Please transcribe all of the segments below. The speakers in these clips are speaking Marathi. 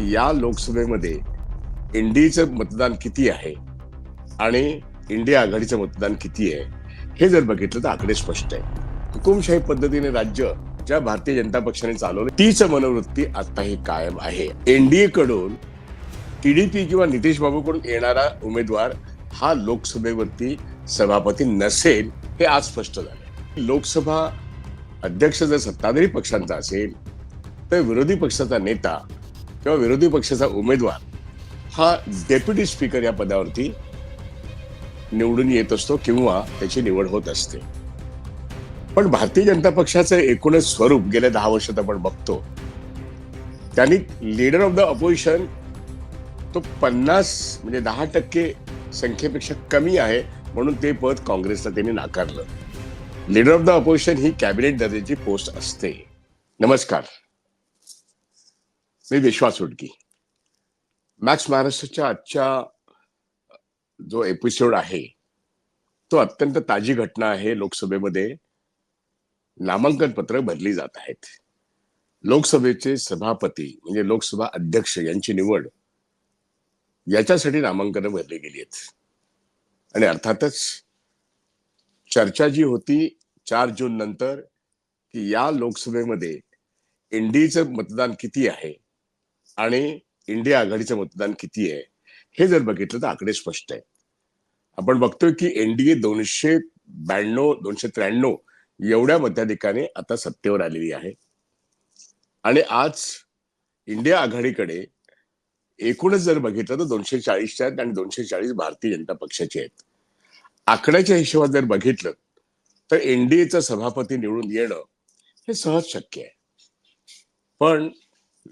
की या लोकसभेमध्ये एनडीएचं मतदान किती आहे आणि इंडिया आघाडीचं मतदान किती आहे हे जर बघितलं तर आकडे स्पष्ट आहे. हुकुमशाही पद्धतीने राज्य ज्या भारतीय जनता पक्षाने चालवलं तीच मनोवृत्ती आताही कायम आहे. एनडीए कडून टीडीपी किंवा नितीश बाबूकडून येणारा उमेदवार हा लोकसभेवरती सभापती नसेल हे आज स्पष्ट झालं लोकसभा अध्यक्ष जर सत्ताधारी पक्षांचा असेल तर विरोधी पक्षाचा नेता किंवा विरोधी पक्षाचा उमेदवार हा डेप्युटी स्पीकर या पदावरती निवडून येत असतो किंवा त्याची निवड होत असते. पण भारतीय जनता पक्षाचं एकूणच स्वरूप गेल्या दहा वर्षात आपण बघतो. त्यांनी लीडर ऑफ द अपोजिशन तो पन्नास म्हणजे दहा टक्के संख्येपेक्षा कमी आहे म्हणून ते पद काँग्रेसला त्यांनी नाकारलं. लीडर ऑफ द अपोजिशन ही कॅबिनेट दर्जाची पोस्ट असते. नमस्कार. मी विश्वास उडकी. मॅक्स महाराष्ट्राच्या आजच्या जो एपिसोड आहे तो अत्यंत ताजी घटना आहे. लोकसभेमध्ये नामांकन पत्र भरली जात आहेत. लोकसभेचे सभापती म्हणजे लोकसभा अध्यक्ष यांची निवड याच्यासाठी नामांकन भरली गेली आहेत. आणि अर्थातच चर्चा जी होती चार जून नंतर की या लोकसभेमध्ये एनडीचं मतदान किती आहे आणि इंडिया आघाडीचं मतदान किती आहे हे जर बघितलं तर आकडे स्पष्ट आहे. आपण बघतोय की एनडीए दोनशे ब्याण्णव दोनशे त्र्याण्णव एवढ्या मताधिकाने आता सत्तेवर आलेली आहे. आणि आज इंडिया आघाडीकडे एकूणच जर बघितलं तर दोनशे चाळीसच्या आहेत आणि दोनशे चाळीस भारतीय जनता पक्षाचे आहेत. आकड्याच्या हिशोबात जर बघितलं तर एनडीएचा सभापती निवडून येणं हे सहज शक्य आहे. पण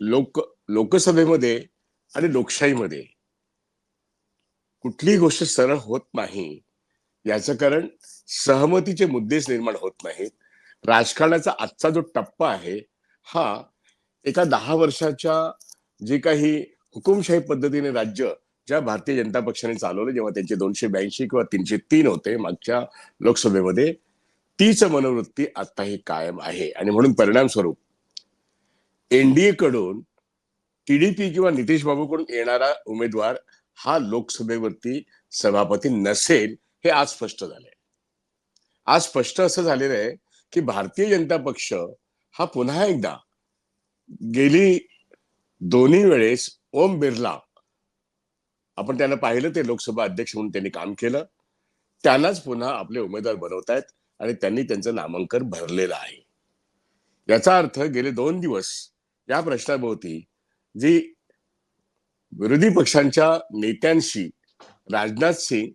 लोक लोकसभेमध्ये आणि लोकशाहीमध्ये कुठलीही गोष्ट सरळ होत नाही. याचं कारण सहमतीचे मुद्देच निर्माण होत नाहीत. राजकारणाचा आजचा जो टप्पा आहे हा एका दहा वर्षाच्या जे काही हुकुमशाही पद्धतीने राज्य ज्या भारतीय जनता पक्षाने चालवलं जेव्हा त्यांचे दोनशे ब्याऐंशी किंवा तीनशे तीन होते मागच्या लोकसभेमध्ये तीच मनोवृत्ती आताही कायम आहे. आणि म्हणून परिणाम स्वरूप एनडीए कडून टीडीपी किंवा नितीश बाबूकडून येणारा उमेदवार हा लोकसभेवरती सभापती नसेल हे आज स्पष्ट झालंय. आज स्पष्ट असं झालेलं आहे की भारतीय जनता पक्ष हा पुन्हा एकदा गेली दोन्ही वेळेस ओम बिर्ला आपण त्यांना पाहिलं ते लोकसभा अध्यक्ष म्हणून त्यांनी काम केलं त्यांनाच पुन्हा आपले उमेदवार बनवतायत आणि त्यांनी त्यांचं नामांकन भरलेलं आहे. याचा अर्थ गेले दोन दिवस या प्रश्नाभोवती जी विरोधी पक्षांच्या नेत्यांशी राजनाथ सिंग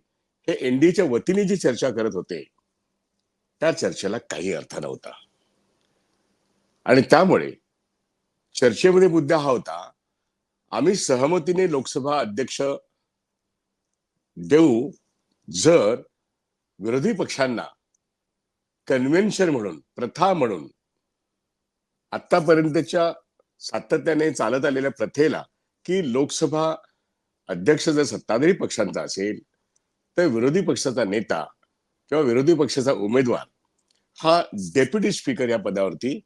हे एनडीच्या वतीने जी चर्चा करत होते त्या चर्चेला काही अर्थ नव्हता. आणि त्यामुळे चर्चेमध्ये मुद्दा हा होता आम्ही सहमतीने लोकसभा अध्यक्ष देऊ जर विरोधी पक्षांना कन्व्हेन्शन म्हणून प्रथा म्हणून आतापर्यंतच्या सातत्याने चालत आलेल्या प्रथेला की लोकसभा अध्यक्ष जर सत्ताधारी पक्षांचा असेल तर विरोधी पक्षाचा नेता किंवा विरोधी पक्षाचा उमेदवार हा डेप्युटी स्पीकर या पदावरती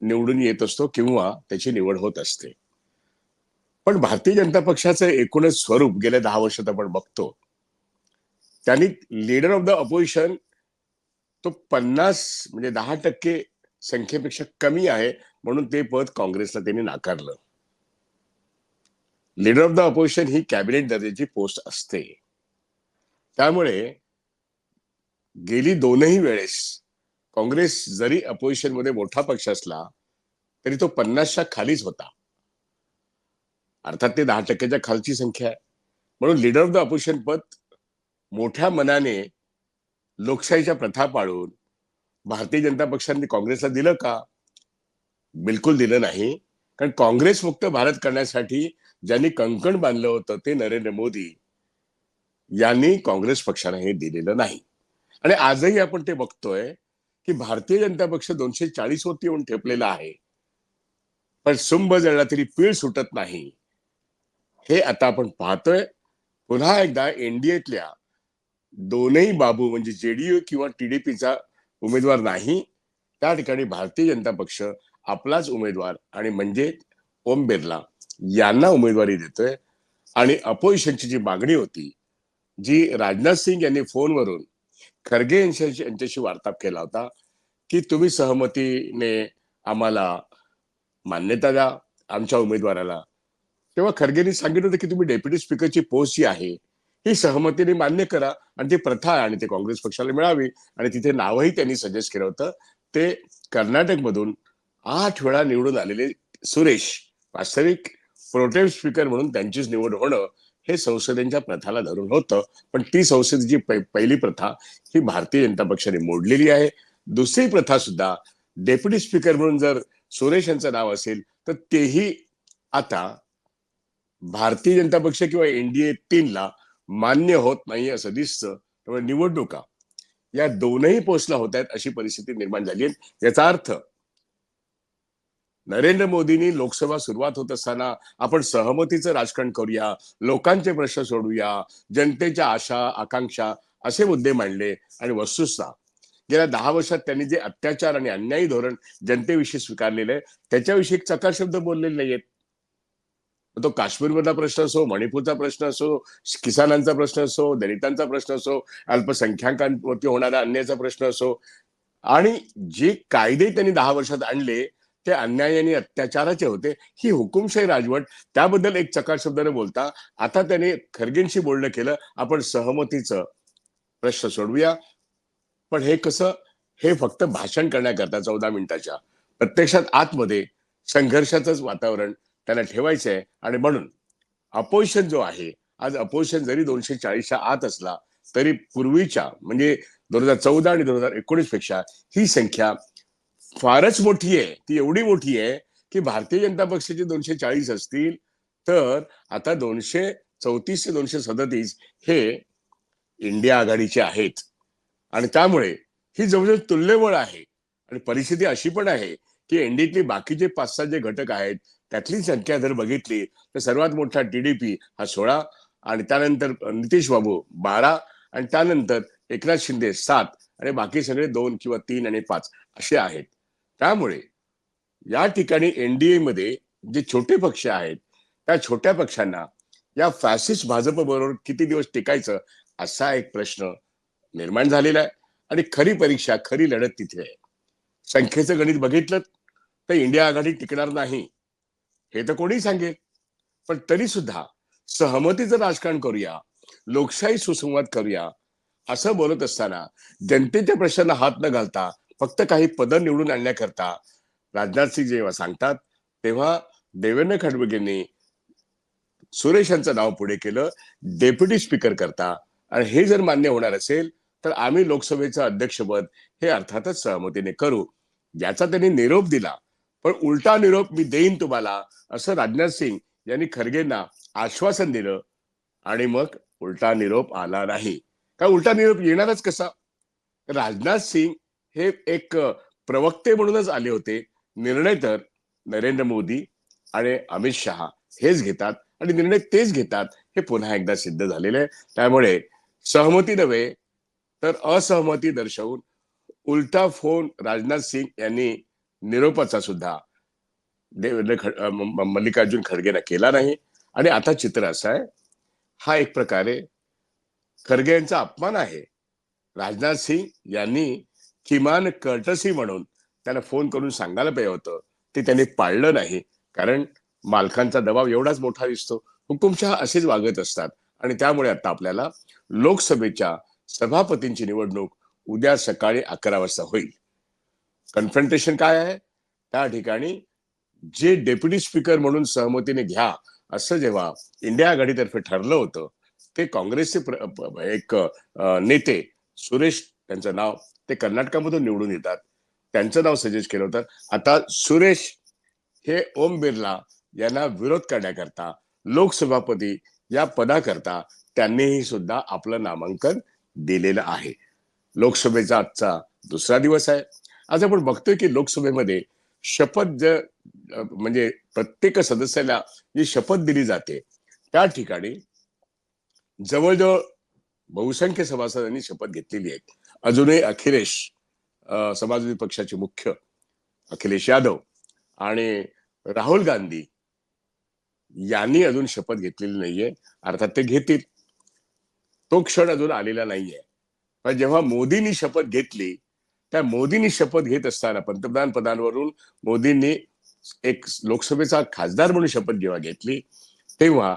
निवडून येत असतो किंवा त्याची निवड होत असते. पण भारतीय जनता पक्षाचं एकूणच स्वरूप गेल्या दहा वर्षात आपण बघतो. त्यांनी लीडर ऑफ द अपोजिशन तो पन्नास म्हणजे दहा टक्के संख्येपेक्षा कमी आहे. म्हणून ते पद काँग्रेसला त्यांनी नाकारलं. लीडर ऑफ द अपोजिशन ही कॅबिनेट दर्जाची पोस्ट असते. त्यामुळे गेली दोनही वेळेस काँग्रेस जरी अपोजिशनमध्ये मोठा पक्ष असला तरी तो पन्नासच्या खालीच होता. अर्थात ते दहा टक्क्याच्या खालची संख्या आहे. म्हणून लीडर ऑफ द अपोजिशन पद मोठ्या मनाने लोकशाहीच्या प्रथा पाळून भारतीय जनता पक्षाने काँग्रेसला दिलं का? बिलकुल दिलं नाही. कारण काँग्रेस मुक्त भारत करण्यासाठी ज्यांनी कंकण बांधलं होतं ते नरेंद्र मोदी यांनी काँग्रेस पक्षाला हे दिलेलं नाही. आणि आजही आपण ते बघतोय की भारतीय जनता पक्ष दोनशे चाळीस वरती येऊन ठेपलेला आहे. पण सुंभ जळला तरी पीळ सुटत नाही. हे आता आपण पाहतोय. पुन्हा एकदा एनडीएतल्या दोनही बाबू म्हणजे जेडीयू किंवा टीडीपीचा उमेदवार नाही. त्या ठिकाणी भारतीय जनता पक्ष आपलाच उमेदवार आणि म्हणजे ओम बिर्ला यांना उमेदवारी देतोय. आणि अपोजिशनची जी मागणी होती जी राजनाथ सिंग यांनी फोनवरून खरगे यांच्याशी यांच्याशी वार्ताप केला होता की तुम्ही सहमतीने आम्हाला मान्यता द्या आमच्या उमेदवाराला. तेव्हा खरगेंनी सांगितलं होतं की तुम्ही डेप्युटी स्पीकरची पोस्ट जी आहे ही सहमतीने मान्य करा आणि ती प्रथा आहे आणि ते काँग्रेस पक्षाला मिळावी आणि तिथे नावही त्यांनी सजेस्ट केलं होतं. ते कर्नाटकमधून आठ वेळा निवडून आलेले सुरेश वास्तविक प्रोटेम स्पीकर म्हणून त्यांचीच निवड होणं हे संसदेच्या प्रथाला धरून होतं. पण ती संसदेची पहिली प्रथा ही भारतीय जनता पक्षाने मोडलेली आहे. दुसरी प्रथा सुद्धा डेप्युटी स्पीकर म्हणून जर सुरेश यांचं नाव असेल तर तेही आता भारतीय जनता पक्ष किंवा एनडीए तीनला मान्य होत नाही असं दिसतं. त्यामुळे निवडणुका या दोनही पोस्टला होत आहेत अशी परिस्थिती निर्माण झाली आहे. याचा अर्थ नरेंद्र मोदींनी लोकसभा सुरुवात होत असताना आपण सहमतीचं राजकारण करूया लोकांचे प्रश्न सोडूया जनतेच्या आशा आकांक्षा असे मुद्दे मांडले आणि वस्तुस्था. गेल्या दहा वर्षात त्यांनी जे अत्याचार आणि अन्यायी धोरण जनतेविषयी स्वीकारलेले आहे त्याच्याविषयी चकार शब्द बोललेले नाहीयेत. तो काश्मीरमधला प्रश्न असो मणिपूरचा प्रश्न असो किसानांचा प्रश्न असो दलितांचा प्रश्न असो अल्पसंख्याकांवरती होणारा अन्यायाचा प्रश्न असो आणि जे कायदे त्यांनी दहा वर्षात आणले ते अन्याय आणि अत्याचाराचे होते ही हुकुमशाही राजवट. त्याबद्दल एक चकार शब्दाने बोलता आता त्याने खरगेंशी बोलणं केलं आपण सहमतीचं प्रश्न सोडवूया. पण हे कसं? हे फक्त भाषण करण्याकरता चौदा मिनिटाच्या. प्रत्यक्षात आतमध्ये संघर्षाचंच वातावरण त्यांना ठेवायचं आहे आणि म्हणून अपोजिशन जो आहे आज अपोजिशन जरी दोनशे चाळीसच्या आत असला तरी पूर्वीच्या म्हणजे दोन हजार चौदा आणि दोन हजार एकोणीसपेक्षा ही संख्या फारच मोठी आहे. ती एवढी मोठी आहे की भारतीय जनता पक्षाचे दोनशे चाळीस असतील तर आता दोनशे चौतीस ते दोनशे सदतीस हे इंडिया आघाडीचे आहेत. आणि त्यामुळे ही जवळजवळ तुल्यबळ आहे. आणि परिस्थिती अशी पण आहे की एनडीतली बाकीचे पाच सहा जे घटक आहेत त्यातली संख्या जर बघितली तर सर्वात मोठा टीडीपी हा सोळा आणि त्यानंतर नितीश बाबू बारा आणि त्यानंतर एकनाथ शिंदे सात आणि बाकी सगळे दोन किंवा तीन आणि पाच असे आहेत. त्यामुळे या ठिकाणी एनडीए मध्ये जे छोटे पक्ष आहेत त्या छोट्या पक्षांना या फॅसिस्ट भाजप बरोबर किती दिवस टिकायचं असा एक प्रश्न निर्माण झालेला आहे. आणि खरी परीक्षा खरी लढत तिथे आहे. संख्येचं गणित बघितलं तर इंडिया आघाडी टिकणार नाही. हे तर कोणी सांगेल. पण तरी सुद्धा सहमतीचं राजकारण करूया लोकशाही सुसंवाद करूया असं बोलत असताना जनतेच्या प्रश्नांना हात न घालता फक्त काही पदं निवडून आणण्याकरता राजनाथ सिंग जेव्हा सांगतात तेव्हा देवेंद्र फडणवीसांनी सुरेश यांचं नाव पुढे केलं डेप्युटी स्पीकर करता. आणि हे जर मान्य होणार असेल तर आम्ही लोकसभेचं अध्यक्षपद हे अर्थातच सहमतीने करू. याचा त्यांनी निरोप दिला. पण उलटा निरोप मी देईन तुम्हाला असं राजनाथ सिंग यांनी खरगेंना आश्वासन दिलं. आणि मग उलटा निरोप आला नाही. काय उलटा निरोप येणारच कसा? राजनाथ सिंग हे एक प्रवक्ते म्हणूनच आले होते. निर्णय तर नरेंद्र मोदी आणि अमित शहा हेच घेतात आणि निर्णय तेच घेतात हे पुन्हा एकदा सिद्ध झालेले आहे. त्यामुळे सहमती नव्हे तर असहमती दर्शवून उलटा फोन राजनाथ सिंग यांनी निरोपाचा सुद्धा देवेंद्र खड- मल्लिकार्जुन खडगेनं केला नाही. आणि आता चित्र असं आहे हा एक प्रकारे खरगे यांचा अपमान आहे. राजनाथ सिंग यांनी किमान कर्टसी म्हणून त्याला फोन करून सांगायला पाहिजे होतं. ते त्यांनी पाळलं नाही. कारण मालकांचा दबाव एवढाच मोठा दिसतो. हुकुमशहा असेच वागत असतात. आणि त्यामुळे आता आपल्याला लोकसभेच्या सभापतींची निवडणूक उद्या सकाळी अकरा वाजता होईल. कन्फ्रंटेशन काय आहे? त्या ठिकाणी जे डेप्युटी स्पीकर म्हणून सहमतीने घ्या असं जेव्हा इंडिया आघाडीतर्फे ठरलं होतं ते काँग्रेसचे एक नेते सुरेश त्यांचं नाव ते कर्नाटकामधून निवडून येतात. त्यांचं नाव सजेस्ट केलं होतं. आता सुरेश हे ओम बिर्ला यांना विरोध करण्याकरता लोकसभापती या पदाकरता त्यांनीही सुद्धा आपलं नामांकन दिलेलं आहे. लोकसभेचा आजचा दुसरा दिवस आहे. आज आपण बघतोय की लोकसभेमध्ये शपथ ज म्हणजे प्रत्येक सदस्याला जी शपथ दिली जाते त्या ठिकाणी जवळजवळ बहुसंख्य सभासदांनी शपथ घेतलेली आहे. अजूनही अखिलेश समाजवादी पक्षाचे मुख्य अखिलेश यादव आणि राहुल गांधी यांनी अजून शपथ घेतलेली नाहीये. अर्थात ते घेतील. तो क्षण अजून आलेला नाहीये. पण जेव्हा मोदींनी शपथ घेतली त्या मोदींनी शपथ घेत असताना पंतप्रधान पदांवरून मोदींनी एक लोकसभेचा खासदार म्हणून शपथ जेव्हा घेतली तेव्हा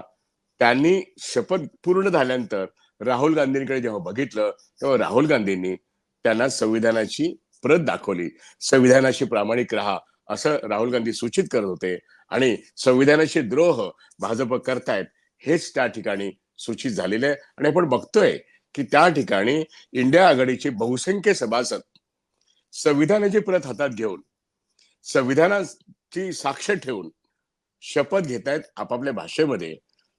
त्यांनी शपथ पूर्ण झाल्यानंतर राहुल गांधींकडे जेव्हा बघितलं तेव्हा राहुल गांधींनी त्यांना संविधानाची प्रत दाखवली. संविधानाशी प्रामाणिक राहा असं राहुल गांधी सूचित करत होते. आणि संविधानाचे द्रोह भाजप करतायत हेच त्या ठिकाणी सूचित झालेले आहे. आणि आपण बघतोय की त्या ठिकाणी इंडिया आघाडीचे बहुसंख्य सभासद संविधानाची प्रत हातात घेऊन संविधानाची साक्ष ठेवून शपथ घेत आहेत आपापल्या भाषेमध्ये.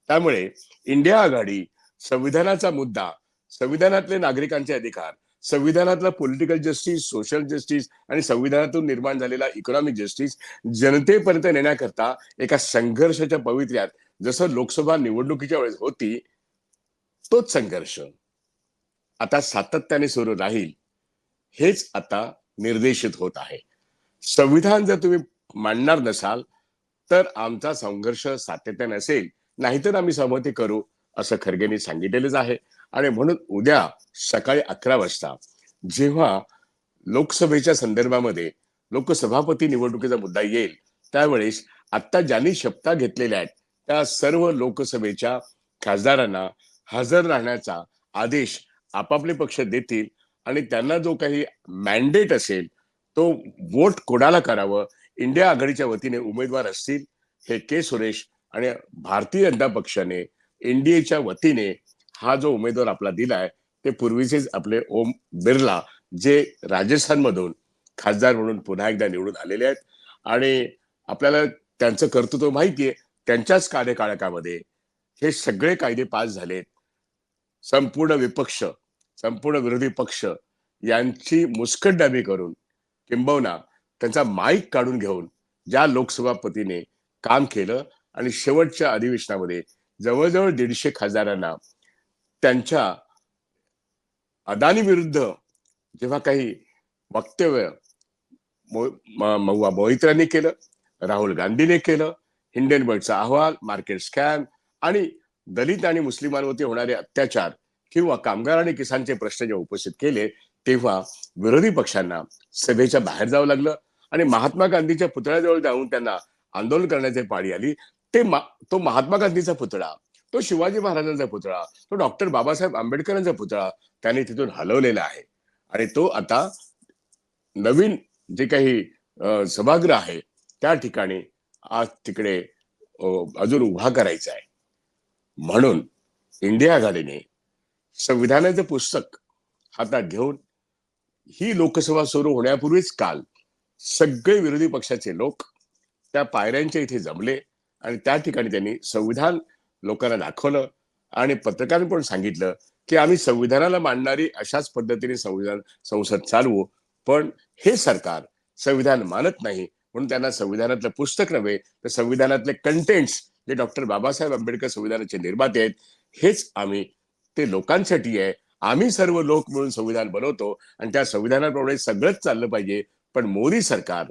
त्यामुळे इंडिया आघाडी संविधानाचा मुद्दा संविधानातले नागरिकांचे अधिकार संविधानातला पॉलिटिकल जस्टिस सोशल जस्टिस आणि संविधानातून निर्माण झालेला इकॉनॉमिक जस्टिस जनतेपर्यंत नेण्याकरता एका संघर्षाच्या पवित्र्यात जसं लोकसभा निवडणुकीच्या वेळेस होती तोच संघर्ष आता सातत्याने सुरू राहील हेच आता निर्देशित होत आहे. संविधान जर तुम्ही मांडणार नसाल तर आमचा संघर्ष सातत्याने असेल नाहीतर आम्ही सहमती करू असं खरगेंनी सांगितलेलंच आहे. आणि म्हणून उद्या सकाळी अकरा वाजता जेव्हा लोकसभेच्या संदर्भामध्ये लोकसभापती निवडणुकीचा मुद्दा येईल त्यावेळेस आता ज्यांनी शपथा घेतलेल्या आहेत त्या सर्व लोकसभेच्या खासदारांना हजर राहण्याचा आदेश आपापले पक्ष देतील आणि त्यांना जो काही मॅन्डेट असेल तो वोट कोणाला करावं? इंडिया आघाडीच्या वतीने उमेदवार असतील हे के सुरेश आणि भारतीय जनता पक्षाने एनडीएच्या वतीने हा जो उमेदवार आपला दिलाय ते पूर्वीचेच आपले ओम बिर्ला जे राजस्थानमधून खासदार म्हणून पुन्हा एकदा निवडून आलेले आहेत. आणि आपल्याला त्यांचं कर्तृत्व माहितीये त्यांच्याच कार्यकाळकामध्ये हे सगळे कायदे पास झालेत संपूर्ण विपक्ष संपूर्ण विरोधी पक्ष यांची मुस्कटदाबी करून किंबहुना त्यांचा माईक काढून घेऊन ज्या लोकसभापतीने काम केलं आणि शेवटच्या अधिवेशनामध्ये जवळजवळ दीडशे खासदारांना त्यांच्या अदानी विरुद्ध जेव्हा काही वक्तव्य महुआ मोहित्रांनी केलं राहुल गांधीने केलं हिंडेनबर्गचा अहवाल मार्केट स्कॅम आणि दलित आणि मुस्लिमांवरती होणारे अत्याचार किंवा कामगार आणि किसानचे प्रश्न जेव्हा उपस्थित केले तेव्हा विरोधी पक्षांना सभेच्या बाहेर जावं लागलं आणि महात्मा गांधीच्या पुतळ्याजवळ जाऊन त्यांना आंदोलन करण्याची पाळी आली. ते मा- तो महात्मा गांधीचा पुतळा तो शिवाजी महाराजांचा पुतळा तो डॉक्टर बाबासाहेब आंबेडकरांचा पुतळा त्यांनी तिथून हलवलेला आहे. आणि तो आता नवीन जे काही सभागृह आहे त्या ठिकाणी आज तिकडे अजून उभा करायचा आहे. म्हणून इंडिया आघाडीने संविधानाचं पुस्तक हातात घेऊन ही लोकसभा सुरू होण्यापूर्वीच काल सगळे विरोधी पक्षाचे लोक त्या पायऱ्यांच्या इथे जमले. आणि त्या ठिकाणी त्यांनी संविधान लोकांना दाखवलं आणि पत्रकारांनी पण सांगितलं की आम्ही संविधानाला मांडणारी अशाच पद्धतीने संविधान संसद चालवू पण हे सरकार संविधान मानत नाही म्हणून त्यांना संविधानातलं पुस्तक नव्हे तर संविधानातले कंटेंट्स जे डॉक्टर बाबासाहेब आंबेडकर संविधानाचे निर्माते आहेत हेच आम्ही ते लोकांसाठी आहे. आम्ही सर्व लोक मिळून संविधान बनवतो आणि त्या संविधानाप्रमाणे सगळंच चाललं पाहिजे. पण मोदी सरकार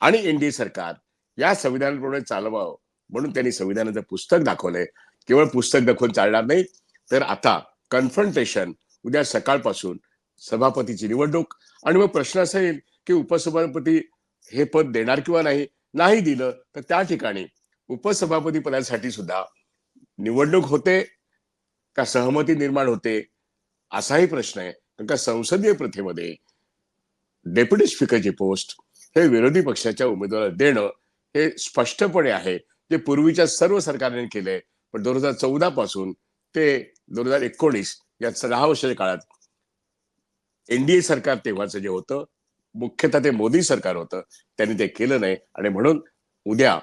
आणि एनडीए सरकार या संविधानाप्रमाणे चालवावं म्हणून त्यांनी संविधानाचं पुस्तक दाखवलंय. केवळ पुस्तक दाखवून चालणार नाही तर आता कन्फ्रंटेशन उद्या सकाळपासून सभापतीची निवडणूक. आणि मग प्रश्न असा येईल की उपसभापती हे पद देणार किंवा नाही नाही दिलं तर त्या ठिकाणी उपसभापती पदासाठी सुद्धा निवडणूक होते का सहमती निर्माण होते असाही प्रश्न आहे. कारण का संसदीय प्रथेमध्ये डेप्युटी स्पीकरची पोस्ट हे विरोधी पक्षाच्या उमेदवाराला देणं हे स्पष्टपणे आहे. जे पूर्वीच्या सर्व सरकारने केलंय पण दोन हजार चौदा पासून ते दोन हजार एकोणीस या दहा वर्षाच्या काळात एनडीए सरकार तेव्हाचं जे होतं मुख्यतः ते मोदी सरकार होतं त्यांनी ते केलं नाही. आणि म्हणून उद्या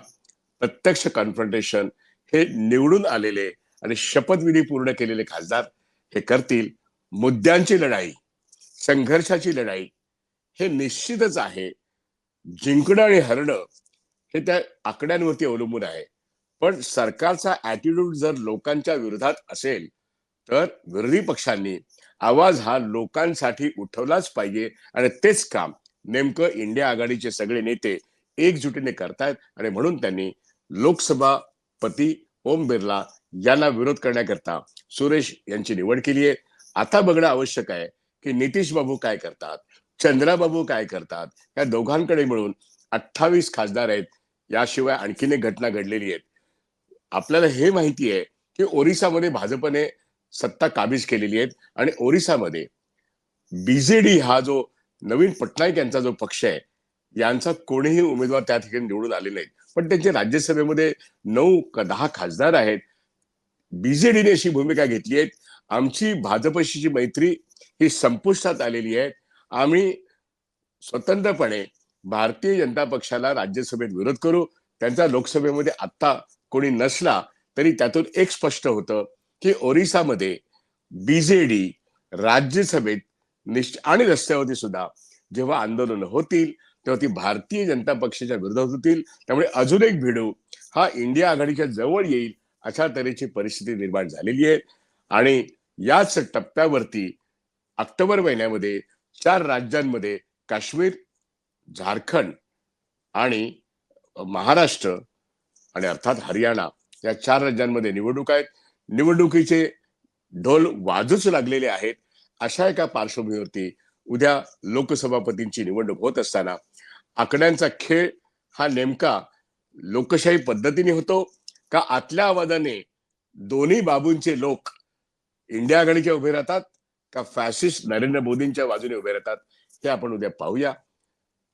प्रत्यक्ष कॉन्फ्रंटेशन हे निवडून आलेले आणि शपथविधी पूर्ण केलेले खासदार हे करतील. मुद्द्यांची लढाई संघर्षाची लढाई हे निश्चितच आहे. जिंकणं आणि हरणं हे त्या आकड्यांवरती अवलंबून आहे. पण सरकारचा ऍटिट्यूड जर लोकांच्या विरोधात असेल तर विरोधी पक्षांनी आवाज हा लोकांसाठी उठवलाच पाहिजे. आणि तेच काम नेमकं इंडिया आघाडीचे सगळे नेते एकजुटीने करतायत. आणि म्हणून त्यांनी लोकसभा पती ओम बिर्ला यांना विरोध करण्याकरता सुरेश यांची निवड केली आहे. आता बघणं आवश्यक आहे की नितीश बाबू काय करतात चंद्राबाबू काय करतात या दोघांकडे मिळून अठ्ठावीस खासदार आहेत. याशिवाय आणखीन एक घटना घडलेली आहे. आपल्याला हे माहिती आहे की ओरिसामध्ये भाजपने सत्ता काबीज केलेली आहे आणि ओरिसामध्ये बीजेडी हा जो नवीन पटनाईक यांचा जो पक्ष आहे यांचा कोणीही उमेदवार त्या ठिकाणी निवडून आले नाहीत पण त्यांचे राज्यसभेमध्ये नऊ का दहा खासदार आहेत. बीजेडीने अशी भूमिका घेतली आहे. आमची भाजपशीची मैत्री ही संपुष्टात आलेली आहे. आम्ही स्वतंत्रपणे भारतीय जनता पक्षाला राज्यसभेत विरोध करू त्यांचा लोकसभेमध्ये आत्ता कोणी नसला तरी त्यातून एक स्पष्ट होतं की ओरिसामध्ये बीजेडी राज्यसभेत निश्च आणि रस्त्यावरती सुद्धा जेव्हा आंदोलन होतील तेव्हा ती भारतीय जनता पक्षाच्या विरोधात होतील. त्यामुळे अजून एक भिडू हा इंडिया आघाडीच्या जवळ येईल अशा तऱ्हेची परिस्थिती निर्माण झालेली आहे. आणि याच टप्प्यावरती ऑक्टोबर महिन्यामध्ये चार राज्यांमध्ये काश्मीर झारखंड आणि महाराष्ट्र आणि अर्थात हरियाणा या चार राज्यांमध्ये निवडणूक आहेत. निवडणुकीचे ढोल वाजूच लागलेले आहेत. अशा एका पार्श्वभूमीवरती उद्या लोकसभापतींची निवडणूक होत असताना आकड्यांचा खेळ हा नेमका लोकशाही पद्धतीने होतो का आतल्या आवाजाने दोन्ही बाबूंचे लोक इंडिया आघाडीच्या उभे राहतात का फॅसिस्ट नरेंद्र मोदींच्या बाजूने उभे राहतात हे आपण उद्या पाहूया.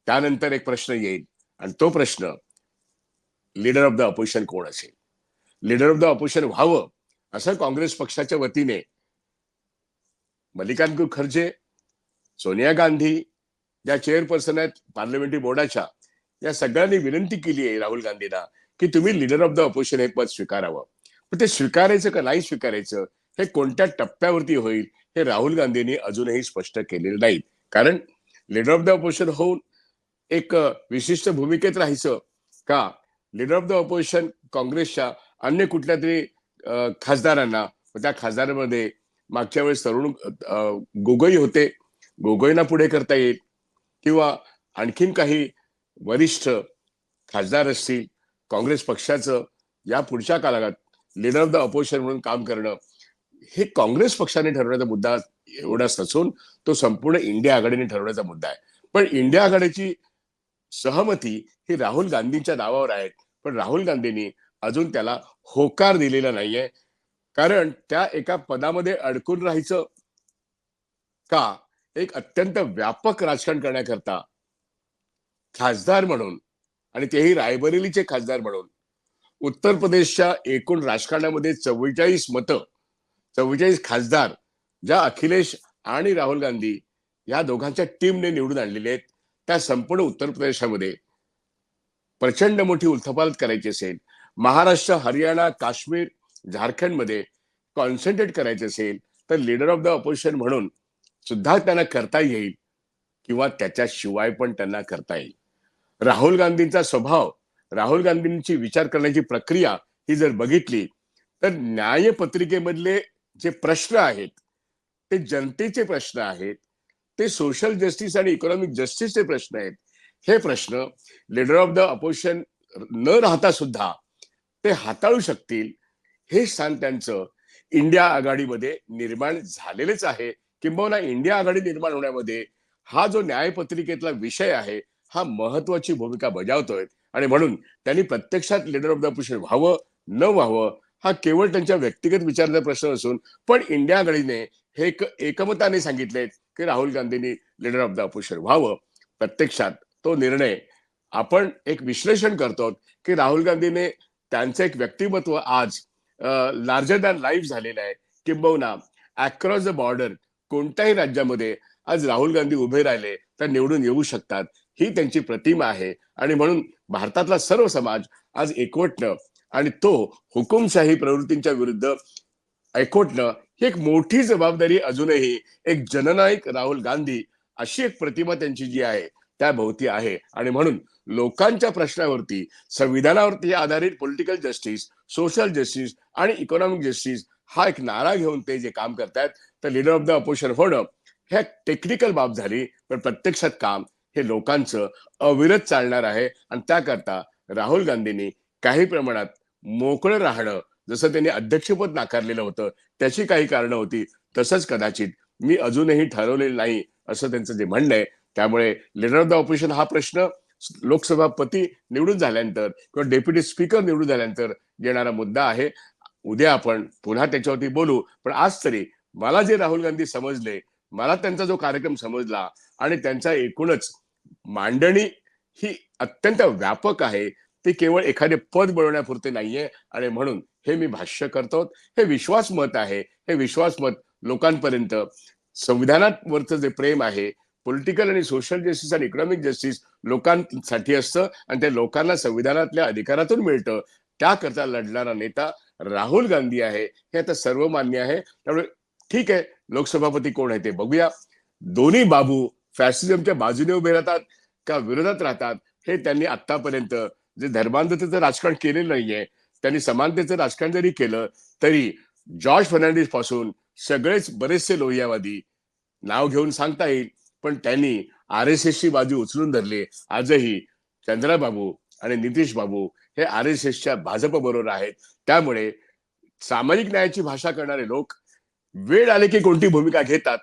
त्यानंतर एक प्रश्न येईल. आणि तो प्रश्न लीडर ऑफ द ऑपोजिशन कोण असेल? लीडर ऑफ द ऑपोजिशन व्हावं असं काँग्रेस पक्षाच्या वतीने मल्लिकार्जुन खर्जे सोनिया गांधी ज्या चेअरपर्सन आहेत पार्लमेंटरी बोर्डाच्या या सगळ्यांनी विनंती केली आहे राहुल गांधींना की तुम्ही लीडर ऑफ द ऑपोजिशन हे पद स्वीकारावं. पण ते स्वीकारायचं का नाही स्वीकारायचं हे कोणत्या टप्प्यावरती होईल हे राहुल गांधींनी अजूनही स्पष्ट केलेलं नाही. कारण लीडर ऑफ द ऑपोजिशन होऊन एक विशिष्ट भूमिकेत राहायचं. का? लीडर ऑफ द ऑपोजिशन काँग्रेसच्या अन्य कुठल्या तरी खासदारांना त्या खासदारांमध्ये मागच्या वेळेस तरुण गोगोई होते. गोगोईना पुढे करता येईल. किंवा आणखीन काही वरिष्ठ खासदार असतील काँग्रेस पक्षाचं या पुढच्या कालागात लीडर ऑफ द ऑपोजिशन म्हणून काम करणं हे काँग्रेस पक्षाने ठरवण्याचा मुद्दा एवढाच नसून तो संपूर्ण इंडिया आघाडीने ठरवण्याचा मुद्दा आहे. पण इंडिया आघाडीची सहमती ही राहुल गांधींच्या नावावर आहे पण राहुल गांधींनी अजून त्याला होकार दिलेला नाहीये. कारण त्या एका पदामध्ये अडकून राहायचं का? एक अत्यंत व्यापक राजकारण करण्याकरता खासदार म्हणून आणि तेही रायबरेलीचे खासदार म्हणून उत्तर प्रदेशच्या एकूण राजकारणामध्ये चव्वेचाळीस मतं चव्वेचाळीस खासदार ज्या अखिलेश आणि राहुल गांधी या दोघांच्या टीमने निवडून आणलेले आहेत. त्या संपूर्ण उत्तर प्रदेशामध्ये प्रचंड मोठी उलथपाल करायची असेल महाराष्ट्र हरियाणा काश्मीर झारखंडमध्ये कॉन्सन्ट्रेट करायचे असेल तर लीडर ऑफ द ऑपोजिशन म्हणून सुद्धा त्यांना करता येईल किंवा त्याच्याशिवाय पण त्यांना करता येईल. राहुल गांधींचा स्वभाव राहुल गांधींची विचार करण्याची प्रक्रिया ही जर बघितली तर न्यायपत्रिकेमधले जे प्रश्न आहेत ते जनतेचे प्रश्न आहेत ते सोशल जस्टिस आणि इकॉनॉमिक जस्टिसचे प्रश्न आहेत. हे प्रश्न लीडर ऑफ द अपोजिशन न राहता सुद्धा ते हाताळू शकतील हे स्थान त्यांचं इंडिया आघाडीमध्ये निर्माण झालेलेच आहे. किंबहुना इंडिया आघाडी निर्माण होण्यामध्ये हा जो न्यायपत्रिकेतला विषय आहे हा महत्वाची भूमिका बजावतोय. आणि म्हणून त्यांनी प्रत्यक्षात लीडर ऑफ द अपोजिशन व्हावं न व्हावं हा केवळ त्यांच्या व्यक्तिगत विचाराचा प्रश्न असून पण इंडिया आघाडीने हे एक एकमताने सांगितले की राहुल गांधींनी लीडर ऑफ द अपोजिशन व्हावं. प्रत्यक्षात तो निर्णय आपण एक विश्लेषण करतो की राहुल गांधीने त्यांचं एक व्यक्तिमत्व आज लार्जर दॅन लाईफ झालेलं आहे. किंबहुना अक्रॉस द बॉर्डर कोणत्याही राज्यामध्ये आज राहुल गांधी उभे राहिले तर निवडून येऊ शकतात. ही त्यांची प्रतिमा आहे. आणि म्हणून भारतातला सर्व समाज आज एकवटणं आणि तो हुकुमशाही प्रवृत्तींच्या विरुद्ध ऐकवटणं ही एक मोठी जबाबदारी अजूनही एक जननायक राहुल गांधी अशी एक प्रतिमा त्यांची जी आहे त्या भोवती आहे. आणि म्हणून लोकांच्या प्रश्नावरती संविधानावरती आधारित पॉलिटिकल जस्टिस सोशल जस्टिस आणि इकॉनॉमिक जस्टिस हा एक नारा घेऊन ते जे काम करतायत तर लिडर ऑफ द अपोजिशन होणं हे टेक्निकल बाब झाली. पण प्रत्यक्षात काम हे लोकांचं अविरत चालणार आहे. आणि त्याकरता राहुल गांधींनी काही प्रमाणात मोकळं राहणं जसं त्यांनी अध्यक्षपद नाकारलेलं होतं त्याची काही कारणं होती तसंच कदाचित मी अजूनही ठरवलेलं नाही असं त्यांचं जे म्हणणं आहे. त्यामुळे लिडर ऑफ द ऑपोजिशन हा प्रश्न लोकसभापती निवडून झाल्यानंतर किंवा डेप्युटी स्पीकर निवडून झाल्यानंतर येणारा मुद्दा आहे. उद्या आपण पुन्हा त्याच्यावरती बोलू. पण आज तरी मला जे राहुल गांधी समजले मला त्यांचा जो कार्यक्रम समजला आणि त्यांचा एकूणच मांडणी ही अत्यंत व्यापक आहे. ती केवळ एखादे पद मिळवण्यापुरते नाहीये आणि म्हणून हे मी भाष्य करतो. हे विश्वास मत आहे. हे विश्वास मत लोकांपर्यंत. संविधानावरचं जे प्रेम आहे पॉलिटिकल आणि सोशल जस्टिस आणि इकॉनॉमिक जस्टिस लोकांसाठी असतं आणि ते लोकांना संविधानातल्या अधिकारातून मिळतं. त्याकरता लढणारा नेता राहुल गांधी आहे. हे आता सर्वमान्य आहे. त्यामुळे ठीक आहे. लोकसभापती कोण आहे ते बघूया. दोन्ही बाबू फॅसिझमच्या बाजूने उभे राहतात का विरोधात राहतात हे त्यांनी आतापर्यंत जे धर्मांधतेचं राजकारण केलेलं नाहीये त्यांनी समानतेचं राजकारण जरी केलं तरी जॉर्ज फर्नांडिसपासून सगळेच बरेचसे लोहियावादी नाव घेऊन सांगता येईल. पण त्यांनी आर एस एसची बाजू उचलून धरली. आजही चंद्राबाबू आणि नितीश बाबू हे आर एस एसच्या भाजप बरोबर आहेत. त्यामुळे सामाजिक न्यायाची भाषा करणारे लोक वेळ आले की कोणती भूमिका घेतात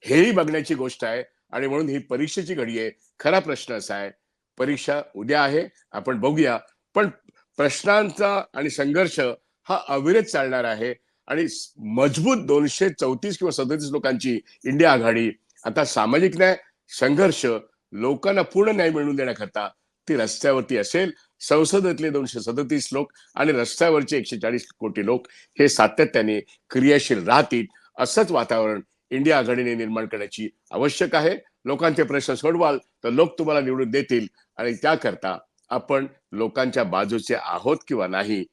हेही बघण्याची गोष्ट आहे. आणि म्हणून ही परीक्षेची घडी आहे. खरा प्रश्न असा आहे. परीक्षा उद्या आहे. आपण बघूया. पण प्रश्नांचा आणि संघर्ष हा अविरत चालणार आहे. आणि मजबूत दोनशे चौतीस किंवा सदतीस लोकांची इंडिया आघाडी आता सामाजिक न्याय संघर्ष लोकांना पूर्ण न्याय मिळवून देण्याकरता ती रस्त्यावरती असेल. संसदेतले दोनशे सदतीस लोक आणि रस्त्यावरचे एकशे चाळीस कोटी लोक हे सातत्याने क्रियाशील राहतील असंच वातावरण इंडिया आघाडीने निर्माण करण्याची आवश्यक आहे. लोकांचे प्रश्न सोडवाल तर लोक तुम्हाला निवडून देतील आणि त्याकरता आपण लोकांच्या बाजूचे आहोत किंवा नाही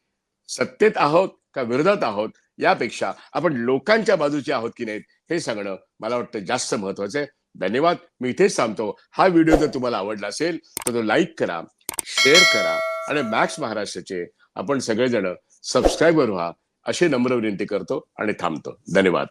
सत्तेत आहोत का विरोधात आहोत यापेक्षा आपण लोकांच्या बाजूचे आहोत की नाहीत हे सांगणं मला वाटतं जास्त महत्वाचं आहे. धन्यवाद. मी इथेच थांबतो. हा व्हिडिओ जर तुम्हाला आवडला असेल तर तो लाईक करा शेअर करा आणि मॅक्स महाराष्ट्राचे आपण सगळेजण सबस्क्राईबर व्हा अशी नम्र विनंती करतो आणि थांबतो. धन्यवाद.